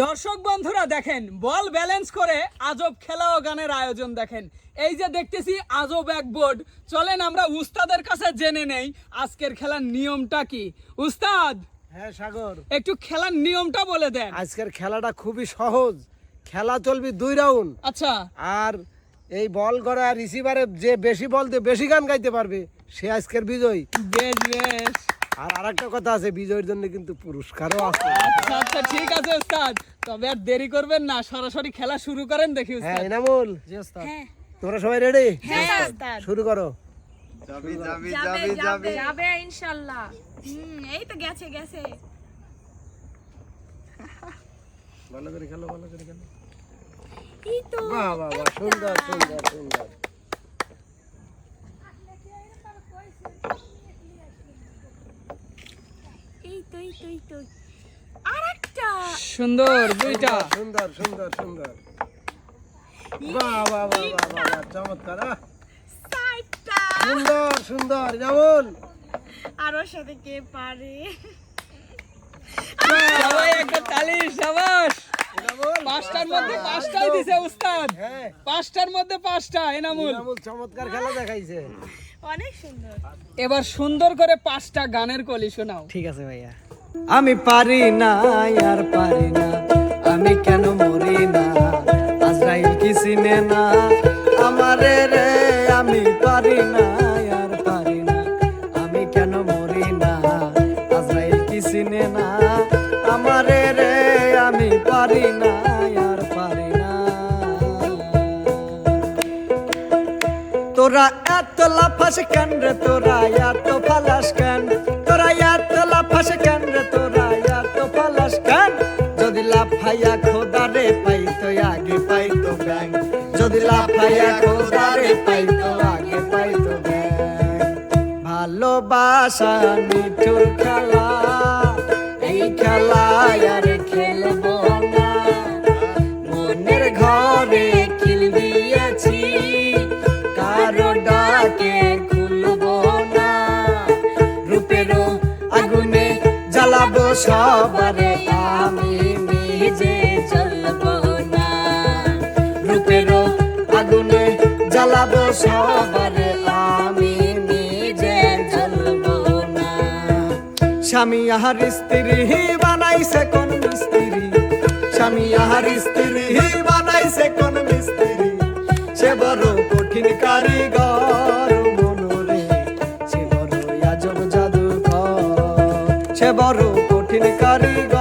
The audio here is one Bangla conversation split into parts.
দর্শক বন্ধুরা দেখেন বল ব্যালেন্স করে আজব খেলা ও গানের আয়োজন দেখেন। এই যে দেখতেছি আজব এক বোর্ড চলেন আমরা উস্তাদের কাছে জেনে নেই আজকের খেলার নিয়মটা কি। উস্তাদ হ্যাঁ সাগর। একটু খেলার নিয়মটা বলে দেন। আজকের খেলাটা খুবই সহজ। খেলা চলবে দুই রাউন্ড আচ্ছা। আর এই বল করা রিসিভারে যে বেশি বল দিয়ে বেশি গান গাইতে পারবে সে আজকের বিজয়ী। বেশ বেশ। আর আরেকটা কথা আছে বিজয়ের জন্য কিন্তু পুরস্কারও আছে। আচ্ছা আচ্ছা ঠিক আছে উস্তাদ তবে আর দেরি করবেন না সরাসরি খেলা শুরু করেন দেখি হ্যাঁ উস্তাদ ইনামুল হ্যাঁ। তোমরা সবাই রেডি হ্যাঁ ওস্তাদ। শুরু করো। যাবি যাবি যাবে যাবে যাবে ইনশাআল্লাহ হুম এই তো গেছে গেছে। ভালো করে খেলো ভালো করে খেলো। এই তো। বাহ বাহ সুন্দর সুন্দর সুন্দর। আরেকটা। সুন্দর দুইটা। সুন্দর সুন্দর সুন্দর বাহ বাহ বাহ বাহ বাহ চমৎকার সুন্দর সুন্দর আর ওর সাথে কে পারে? সবাই একটা তালি সাবাস। পাঁচটার মধ্যে পাঁচটাই দিছে উস্তাদ। হ্যাঁ। পাঁচটার মধ্যে পাঁচটা এনামুল চমৎকার খেলা দেখাইছে। অনেক সুন্দর। এবার সুন্দর করে পাঁচটা গানের কলি শোনাও। ঠিক আছে ভাইয়া। আমি পারি না, আর পারি না। আমি কেন মরি না? আজরাইল কি চিনে না? আমারে রে, আমি পারি না, আর পারি না। আমি কেন মরি না? আজরাইল কি চিনে না? আমারে রে, আমি পারি না, আর পারি না। তোরা এত লাফাস কেন রে? তোরা এত ফালাস কেন? লাফাইয়া খোদা রে পাই আগে পাই তো ভালোবাসা, মিঠুর খেলা, এই খেলায় আর খেলব না। মনের ঘরে খিলবিয়েছি কারও ডাকে খুলবো না। রূপেরও আগুনে জ্বালাবো সবারে। জ্বালাবো সবারে আমি নিজে জ্বলবো না। স্বামী আহার স্ত্রী বানাইছে কোন মিস্ত্রি? স্বামী আহার স্ত্রী বানাইছে কোন মিস্ত্রি? সে বড় কঠিন কারিগর মনোরে, সে বড় আজব জাদুঘর। সে বড় কঠিন কারিগর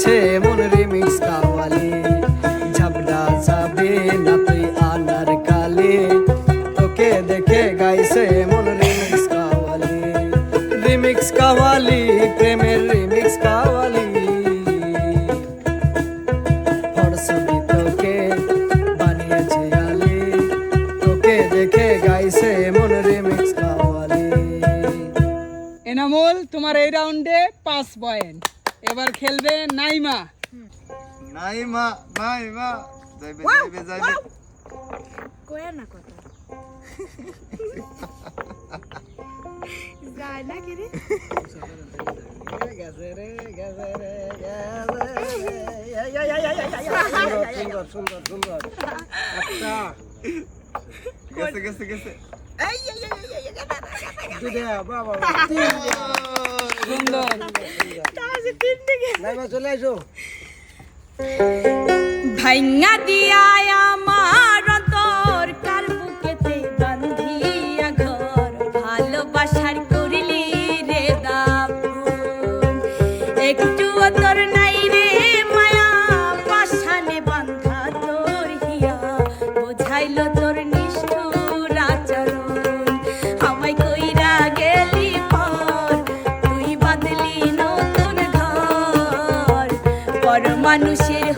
দেখে গাইছে মন রিমিক্স কাওয়ালি ঝাবড়া যাবে না তুই আনার কালে তোকে দেখে গাইছে মন রিমিক্স কাওয়ালি রিমিক্স কাওয়ালি প্রেমের রিমিক্স কাওয়ালি ফরসবি তোকে বানিয়েছে আলি। তোকে দেখে গাইছে মন রিমিক্স কাওয়ালি তোমার এই রাউন্ডে পাঁচ পয়েন্ট এবার খেলবে নাইমা। নাই মা নাই মা যাইবে যাইবে। যাইবে কয়া না কথা। যায় না কি রে? সুন্দর সুন্দর সুন্দর। গেছে গেছে গেছে। বাহ, বাহ। সুন্দর তাহলে তিন দিকে নাইমা চলে আসো ভাইঙ্গা দিয়া আমার মানুষের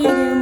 পরির মতো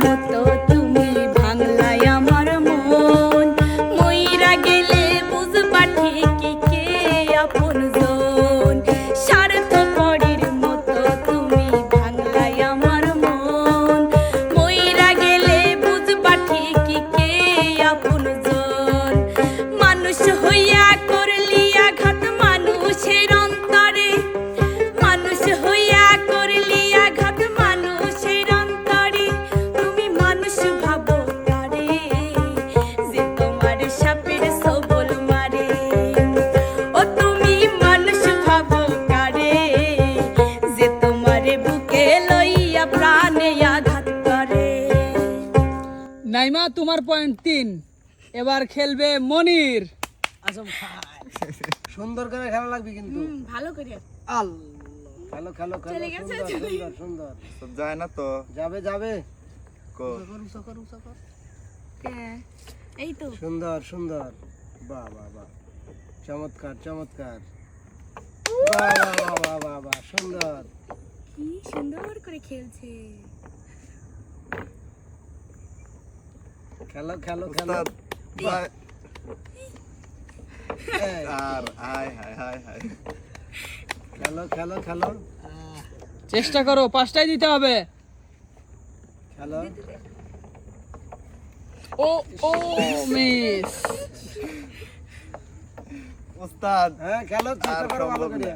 তিন। এবার খেলবে মনির। আজম খান। সুন্দর করে খেলা লাগবে কিন্তু। ভালো করে। আল খেলো খেলো খেলো সুন্দর সুন্দর সুন্দর। যায় না তো? যাবে যাবে। এই তো। সুন্দর সুন্দর। বাহ বাহ বাহ। চমৎকার চমৎকার। বাহ বাহ বাহ বাহ বাহ সুন্দর। কি সুন্দর করে খেলছে। খেলো খেলো খেলো। উস্তাদ ভাই। এই, আর হাই হাই হাই হাই। খেলো খেলো খেলো। চেষ্টা করো পাঁচটাই দিতে হবে। খেলো। ও ও মিস। উস্তাদ হ্যাঁ খেলো চেষ্টা করো ভালো করে।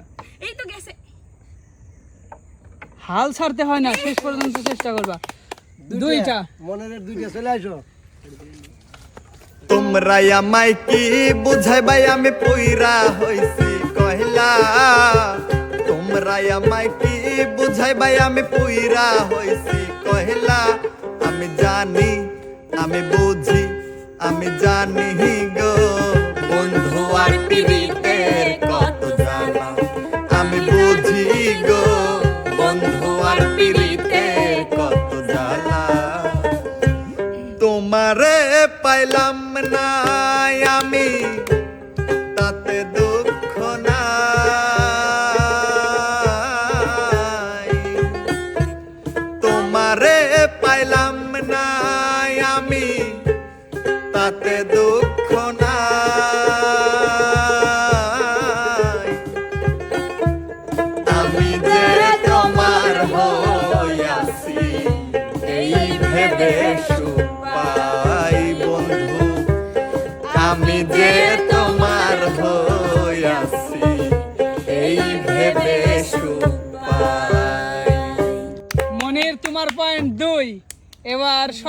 এই তো গেছে। হাল ছাড়তে হয় না শেষ পর্যন্ত চেষ্টা করবা। দুইটা। মনের দুইটা চলে আসো। তোমরা আমায় কি বুঝাই ভাই আমি পইরা হইছি, কহিলা। তোমরা আমায় কি বুঝাই ভাই আমি পইরা হইছি, কহিলা। আমি জানি, আমি বুঝি, আমি জানি গো। বন্ধু আর পিরিতের কত জ্বালা। আমি বুঝি গো, বন্ধু আর পিরিতের তোমারে পাইলাম না আমি।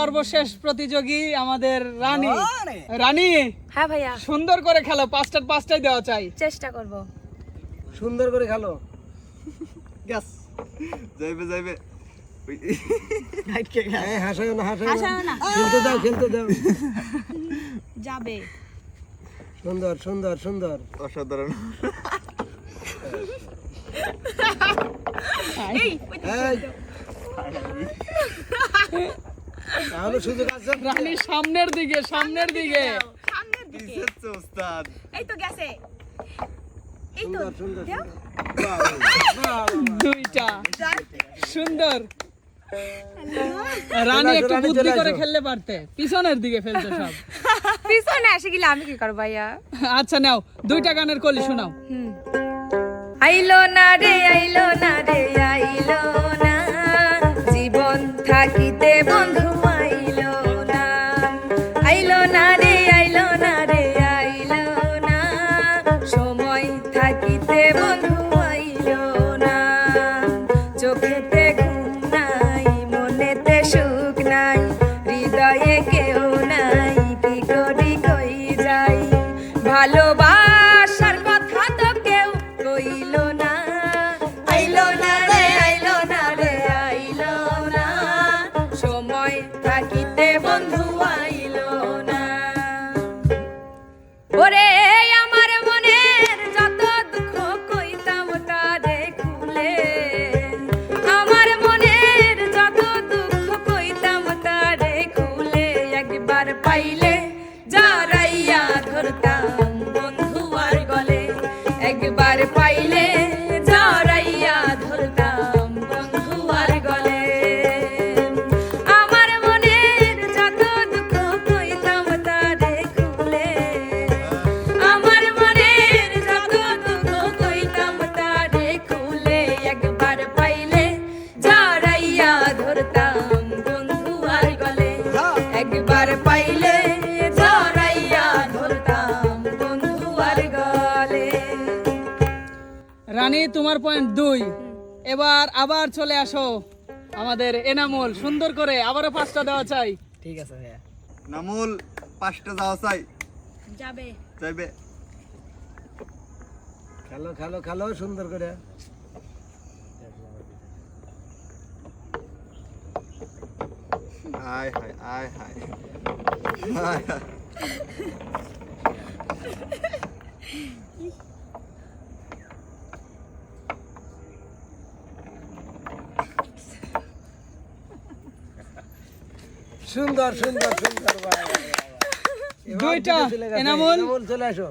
সর্বশেষ প্রতিযোগী আমাদের রানী। রানী। হ্যাঁ ভাইয়া। সুন্দর করে খেলো পাঁচটার পাঁচটাই দেওয়া চাই। চেষ্টা করব। সুন্দর করে খেলো। গ্যাস যাইবে যাইবে। হ্যাঁ হাসায় না হাসায় না। খেলতে দাও খেলতে দাও। যাবে। সুন্দর সুন্দর সুন্দর। অসাধারণ। এই তাহলে সুযোগ আছে রানী সামনের দিকে সামনের দিকে। সামনের দিকে। এই তো গেছে। এই তো দুইটা। সুন্দর। রানী একটু বুদ্ধি করে খেললে পারতে। পিছনের দিকে ফেলতে সব। পিছনে এসে গেলে আমি কি করব ভাইয়া? আচ্ছা নাও দুইটা গানের কলি শোনাও। আইলো না রে আইলো না রে আইলো না। জীবন থাকিতে বন্ধু আবার চলে আসো আমাদের এনামুল সুন্দর করে আবারও পাঁচটা দেওয়া চাই। ঠিক আছে ভাইয়া। নামুল পাঁচটা দেওয়া চাই। যাবে। যাইবে। খেলো খেলো খেলো সুন্দর করে। আয় হায় আয় হায় আয় হায়। সুন্দর সুন্দর সুন্দর দুইটা। এনামুল। চলে আসো।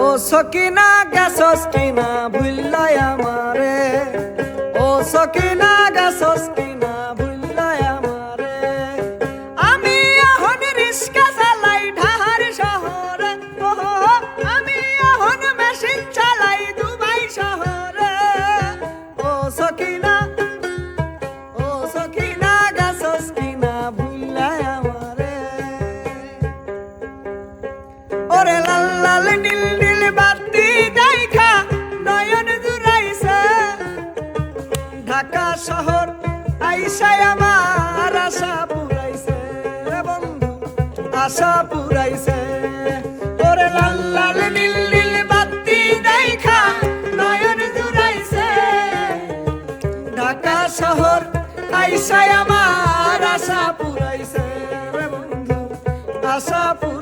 ও সকিনা গাছস কিনা ভুললাই আমারে। ও সকিনা গাছস কিনা ওরে লাল লাল নীল নীল বাতি দেখা নয়ন জুড়াইছে। ঢাকা শহর আইসাই আমার আশা পুরাইছে বন্ধু, আশা পুরাইছে। ওরে লাল লাল নীল নীল বাতি দেখা নয়ন জুড়াইছে। ঢাকা শহর আইসাই আমার আশা পুরাইছে বন্ধু, আশা পুরাইছে।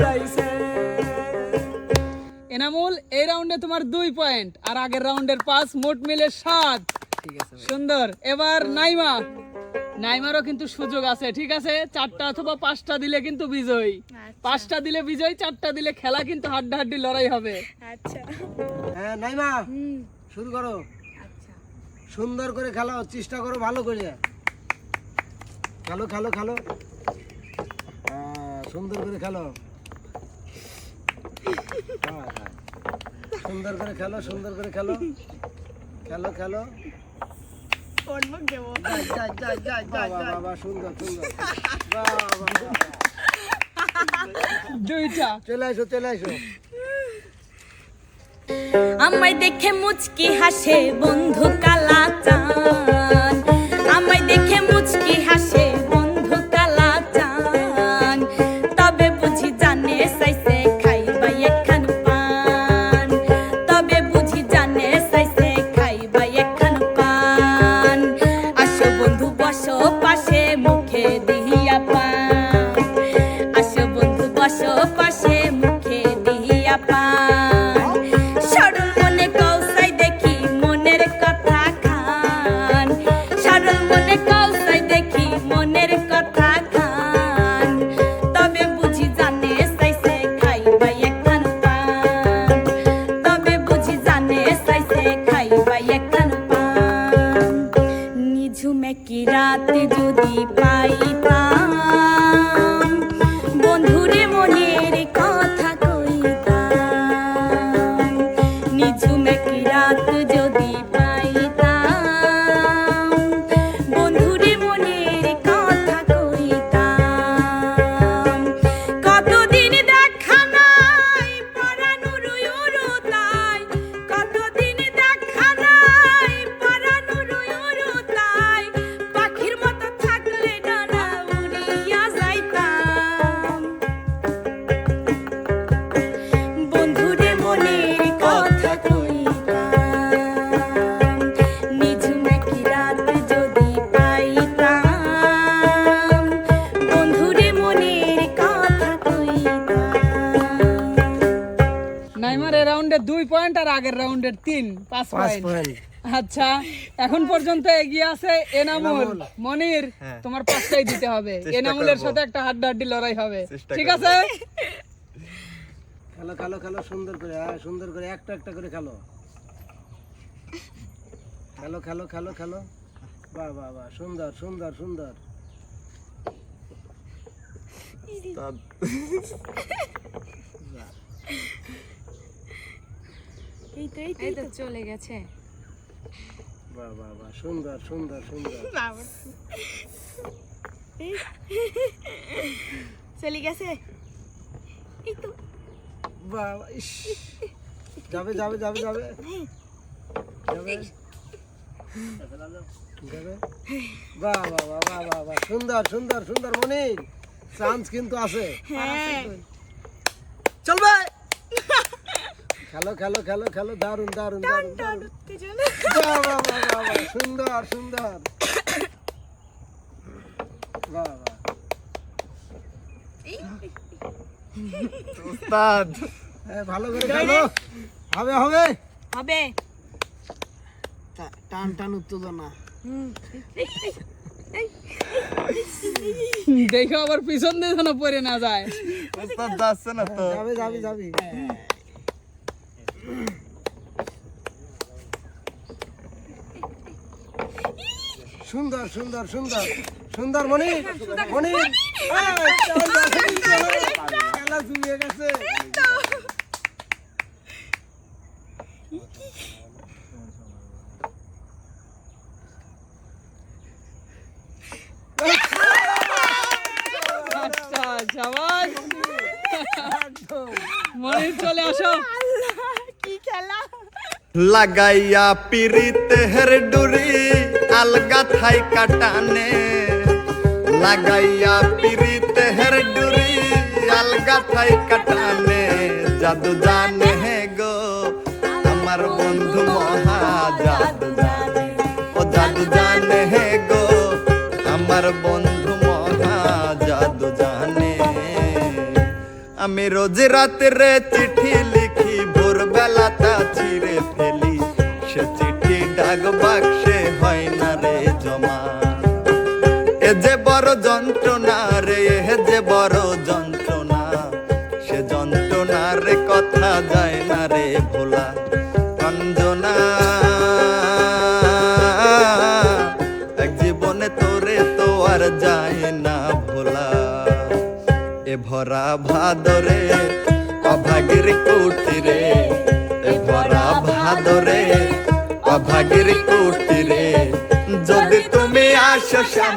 এনামুল এই রাউন্ডে তোমার দুই পয়েন্ট আর আগের রাউন্ডের পাঁচ মোট মিলে সাত। সুন্দর। এবার নাইমা। নাইমারও কিন্তু সুযোগ আছে ঠিক আছে? চারটা অথবা পাঁচটা দিলে কিন্তু বিজয়ী। পাঁচটা দিলে বিজয়ী চারটা দিলে খেলা কিন্তু হাড্ডাহাড্ডি লড়াই হবে। আচ্ছা। হ্যাঁ নাইমা হুম। শুরু করো। আচ্ছা। সুন্দর করে খেলো চেষ্টা করো ভালো করে। খেলো খেলো খেলো। হ্যাঁ, সুন্দর করে খেলো। সুন্দর করে খেলো সুন্দর করে খেলো। খেলো খেলো। সুন্দর সুন্দর বাহ, বাহ, বাহ। দুইটা। চলে আসো চলে আসো। আমায় দেখে মুচকি হাসে বন্ধু কালা চান বন্ধু পাঁচ পয়েন্ট আচ্ছা এখন পর্যন্ত এগিয়ে আছে এনামুল। মনির হ্যাঁ। তোমার পাঁচটাই দিতে হবে। এনামুলের সাথে একটা হাড্ডাহাড্ডি লড়াই হবে। ঠিক আছে? খেলো খেলো খেলো সুন্দর করে হ্যাঁ সুন্দর করে একটা একটা করে খেলো। খেলো খেলো খেলো খেলো। বাহ বাহ বাহ সুন্দর সুন্দর সুন্দর। এই তো এই তো চলে গেছে। বাহ বাহ বাহ সুন্দর সুন্দর সুন্দর। চলে গেছে। এই তো। বাবা, ইস। যাবে যাবে যাবে যাবে। যাবে। যাবে। বাহ বাহ বাহ বাহ বাহ বাহ। সুন্দর সুন্দর সুন্দর মনির। চান্স কিন্তু আছে। হ্যাঁ। চলবে! খেলো খেলো খেলো খেলো দারুণ দারুণ দারুণ দারুণ উত্তেজনা বাহ বাহ বাহ বাহ বাহ সুন্দর সুন্দর। বাহ বাহ। উস্তাদ। হ্যাঁ, ভালো করে খেলো। হবে হবে। হবে। টান টান উত্তেজনা। দেখো আবার পিছন দিয়ে যেন পড়ে না যায়। উস্তাদ যাচ্ছে না তো। যাবে যাবে যাবে। সুন্দর সুন্দর সুন্দর। সুন্দর মনি মনি খেলা জুড়িয়ে গেছে। আচ্ছা চলে আসো। কি খেলা। লাগাইয়া পিরিতে হের ডুরি। আলগা থাই কাটানে লাগাইয়া পিরিতে হের ডুরি আলগা থাই কাটানে জাদু জানে হে গো আমার বন্ধু মহা জাদু জানে ও জাদু জানে হে গো আমার বন্ধু মহা জাদু জানে আমি রোজ রাত্রে চিঠি লিখি যে বড় যন্ত্রণা, সে যন্ত্রণার কথা যায় না রে ভোলা অঞ্জনা এক জীবনে তোরে তো আর যায় না ভোলা, এ ভরা ভাদরে, অভাগের কুটিরে, এ ভরা ভাদরে, অভাগের কুটিরে, যদি তুমি আসো শ্যাম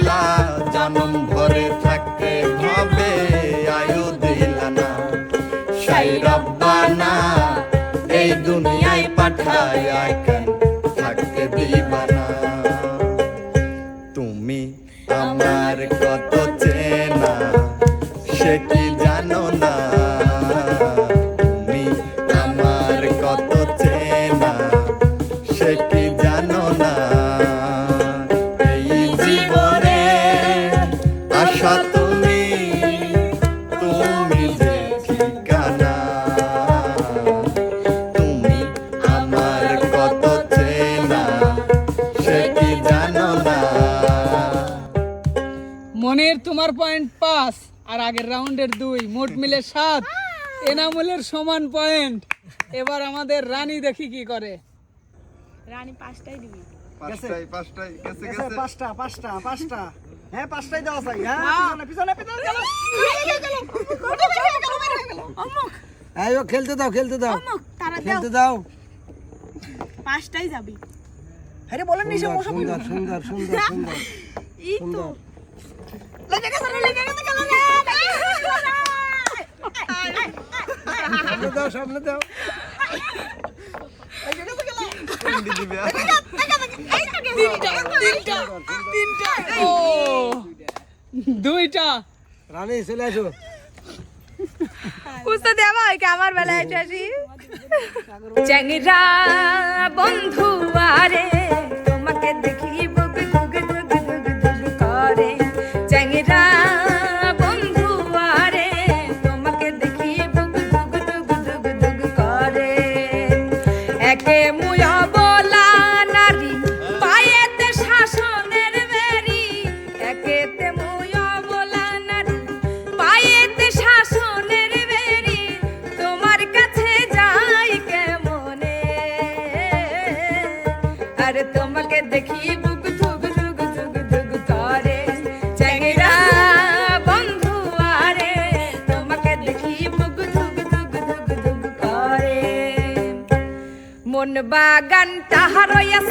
মিলে সাত এনামুলের সমান পয়েন্ট এবার আমাদের রানী দেখি কি করে। রানী পাঁচটাই দিবি। পাঁচটাই পাঁচটাই গেছে গেছে গেছে। পাঁচটা পাঁচটা পাঁচটা। হ্যাঁ পাঁচটাই দেওয়া চাই হ্যাঁ পিছনে পিছনে পিছনে। এই ও খেলতে দাও খেলতে দাও। তারা খেলতে দাও। পাঁচটাই যাবি। আরে বলেন নি সুন্দর সুন্দর সুন্দর সুন্দর এই তো। লেগে গেছে লেগে গেছে গেল রে। সামনে দাও সামনে দাও দুইটা। রানী চলে আসো। উস্তাদ দেওয়া হয় আমার বেলায় এসে আসি। চ্যাংরা বন্ধু আরে। я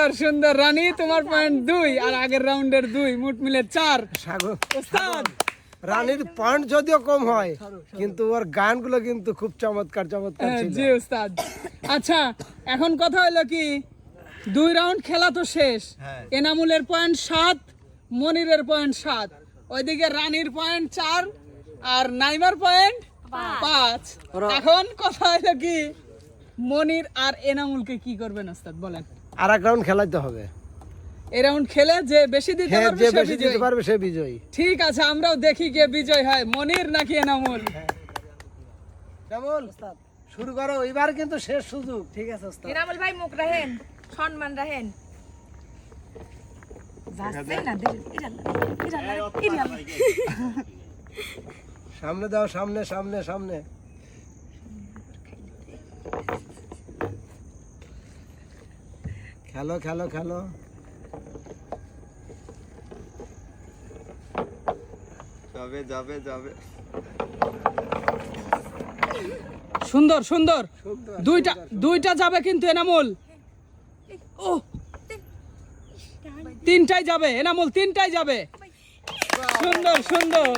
সুন্দর সুন্দর রানী তোমার পয়েন্ট দুই আর আগের রাউন্ডের দুই মোট মিলে চার। সাগর ওস্তাদ! রানীর পয়েন্ট যদিও কম হয় কিন্তু ওর গানগুলো কিন্তু খুব চমৎকার চমৎকার হ্যাঁ, জি ওস্তাদ। আচ্ছা এখন কথা হলো কি? দুই রাউন্ড খেলা তো শেষ। হ্যাঁ। এনামুলের পয়েন্ট সাত মনিরের পয়েন্ট সাত। ওইদিকে রানীর পয়েন্ট চার আর নাইমার পয়েন্ট পাঁচ। এখন কথা হলো কি? মনির আর এনামুলকে কি করবেন ওস্তাদ বলেন। আর এক রাউন্ড খেলাইতে হবে। এই রাউন্ড খেলে যে বেশি দিতে হ্যাঁ পারবে যে সে বেশি দিতে বিজয়ী। পারবে সে বিজয়ী। ঠিক আছে আমরাও দেখি কে বিজয় হয়। মনির নাকি এনামুল? কেমন শুরু করো। এবার কিন্তু শেষ সুযোগ। ঠিক আছে ওস্তাদ। ইনামুল ভাই মুখ রাখেন সম্মান রাখেন। সামনে দাও সামনে সামনে সামনে। খেলো খেলো খেলো। যাবে যাবে যাবে। সুন্দর সুন্দর। দুইটা দুইটা যাবে কিন্তু এনামুল। ও তিনটাই যাবে এনামুল তিনটাই যাবে। সুন্দর সুন্দর।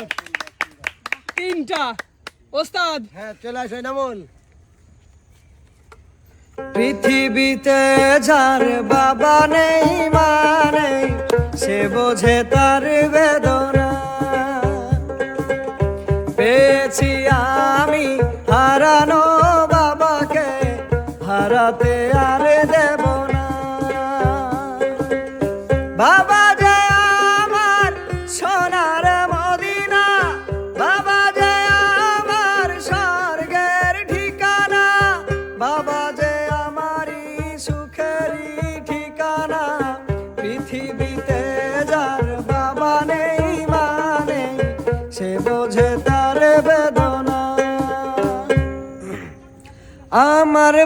তিনটা। ওস্তাদ। হ্যাঁ চলে আসো নামল পৃথিবীতে যার বাবা নেই, মা নেই, সে বোঝে তার বেদনা। পেয়েছি আমি হারানো বাবাকে, হারাতে আর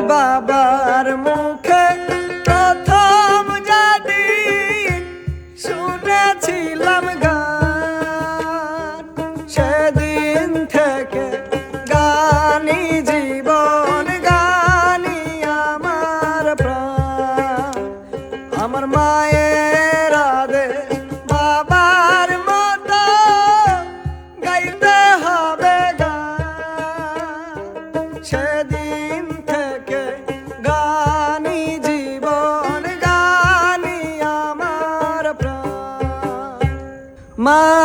বাবার মুখে মা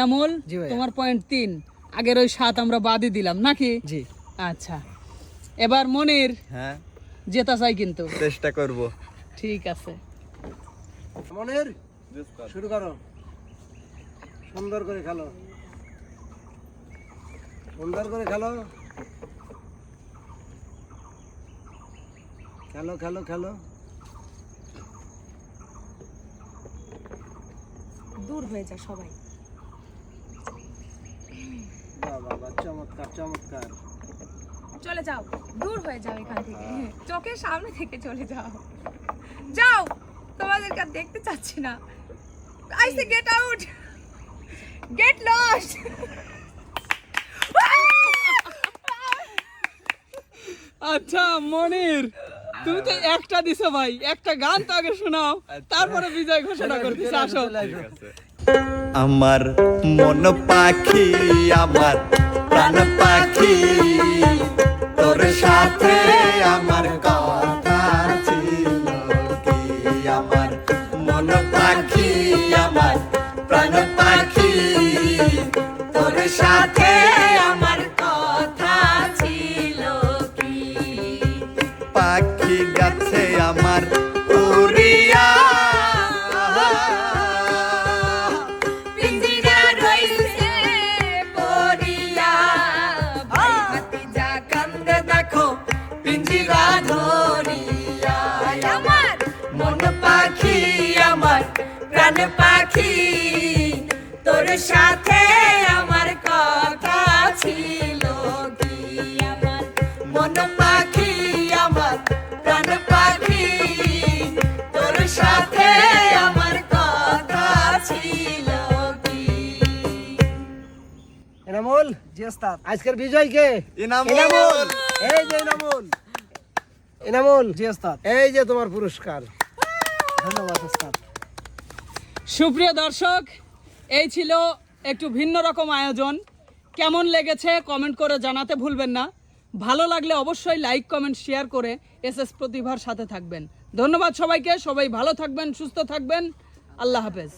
এনামুল তোমার পয়েন্ট তিন। আগের ওই সাত আমরা বাদই দিলাম নাকি? জি। আচ্ছা। এবার মনির হ্যাঁ। জেতা চাই কিন্তু। চেষ্টা করব। ঠিক আছে। মনের শুরু করো। সুন্দর করে খেলো। সুন্দর করে খেলো। খেলো খেলো খেলো। দূর হয়ে যায় সবাই। চমৎকার চমৎকার। চলে যাও দূর হয়ে যাও এখান থেকে। চোখের সামনে থেকে চলে যাও। যাও তোমাদেরকে আর দেখতে চাচ্ছি না। I say get out get lost আচ্ছা মনির তুমি তো একটা দিছো ভাই একটা গান তো আগে শোনাও তারপরে বিজয় ঘোষণা করতেছে আসো আমার মন পাখি, আমার প্রাণ পাখি। তোর সাথে আমার মন পাখি, আমার প্রাণ পাখি। সাথে আমার প্রাণ পাখি তোর সাথে আমার কথা ছিল কি? আমার মন পাখি আমার প্রাণ পাখি তোর সাথে আমার কথা ছিল কি? এনামুল জি ওস্তাদ। আজকের বিজয় কে? ইনামুল এই যে এনামুল। এনামুল জি ওস্তাদ। এই যে তোমার পুরস্কার। ধন্যবাদ ওস্তাদ। সুপ্রিয় দর্শক, এই ছিল একটু ভিন্ন রকম আয়োজন। কেমন লেগেছে কমেন্ট করে জানাতে ভুলবেন না। ভালো লাগলে অবশ্যই লাইক, কমেন্ট, শেয়ার করে এস এস প্রতিভার সাথে থাকবেন। ধন্যবাদ সবাইকে, সবাই ভালো থাকবেন, সুস্থ থাকবেন। আল্লাহ হাফেজ।